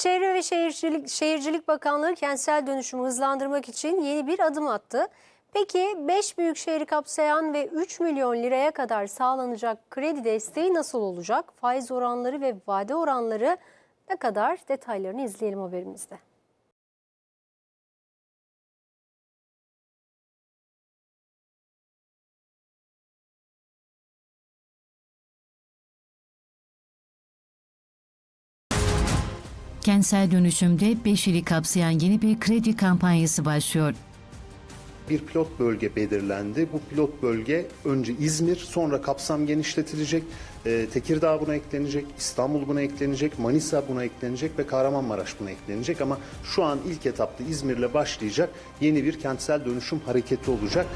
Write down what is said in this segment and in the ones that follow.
Çevre ve Şehircilik, Şehircilik Bakanlığı kentsel dönüşümü hızlandırmak için yeni bir adım attı. Peki 5 büyük şehri kapsayan ve 3 milyon liraya kadar sağlanacak kredi desteği nasıl olacak? Faiz oranları ve vade oranları ne kadar? Detaylarını izleyelim haberimizde. Kentsel dönüşümde 5 ili kapsayan yeni bir kredi kampanyası başlıyor. bir pilot bölge belirlendi. Bu pilot bölge önce İzmir, sonra kapsam genişletilecek. Ee, Tekirdağ buna eklenecek, İstanbul buna eklenecek, Manisa buna eklenecek ve Kahramanmaraş buna eklenecek. Ama şu an ilk etapta İzmir'le başlayacak yeni bir kentsel dönüşüm hareketi olacak.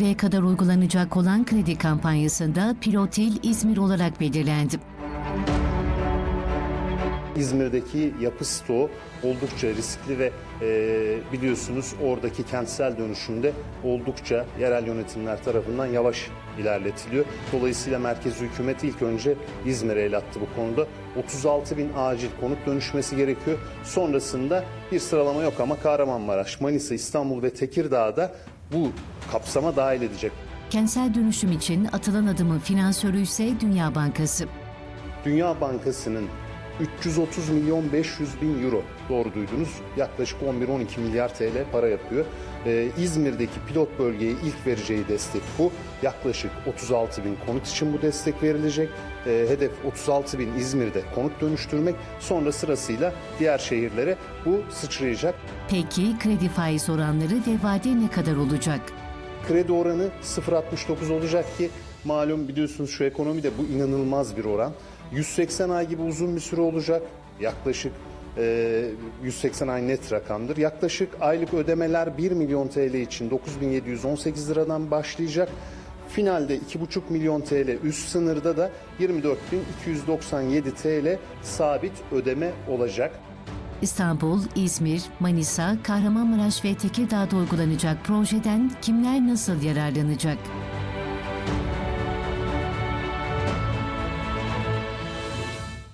...3 milyon liraya kadar uygulanacak olan kredi kampanyasında pilot il İzmir olarak belirlendi. İzmir'deki yapı stoğu oldukça riskli ve e, biliyorsunuz oradaki kentsel dönüşümde oldukça yerel yönetimler tarafından yavaş ilerletiliyor. Dolayısıyla merkez hükümet ilk önce İzmir'e el attı bu konuda. 36 bin acil konut dönüşmesi gerekiyor. Sonrasında bir sıralama yok ama Kahramanmaraş, Manisa, İstanbul ve Tekirdağ'da bu kapsama dahil edecek. Kentsel dönüşüm için atılan adımın finansörü ise Dünya Bankası. Dünya Bankası'nın 330 milyon 500 bin euro doğru duydunuz yaklaşık 11-12 milyar TL para yapıyor. Ee, İzmir'deki pilot bölgeye ilk vereceği destek bu. Yaklaşık 36 bin konut için bu destek verilecek. Ee, hedef 36 bin İzmir'de konut dönüştürmek. Sonra sırasıyla diğer şehirlere bu sıçrayacak. Peki kredi faiz oranları ve vade ne kadar olacak? Kredi oranı 0.69 olacak ki malum biliyorsunuz şu ekonomide bu inanılmaz bir oran. 180 ay gibi uzun bir süre olacak. Yaklaşık e, 180 ay net rakamdır. Yaklaşık aylık ödemeler 1 milyon TL için 9718 liradan başlayacak. Finalde 2,5 milyon TL üst sınırda da 24.297 TL sabit ödeme olacak. İstanbul, İzmir, Manisa, Kahramanmaraş ve Tekirdağ'da uygulanacak projeden kimler nasıl yararlanacak?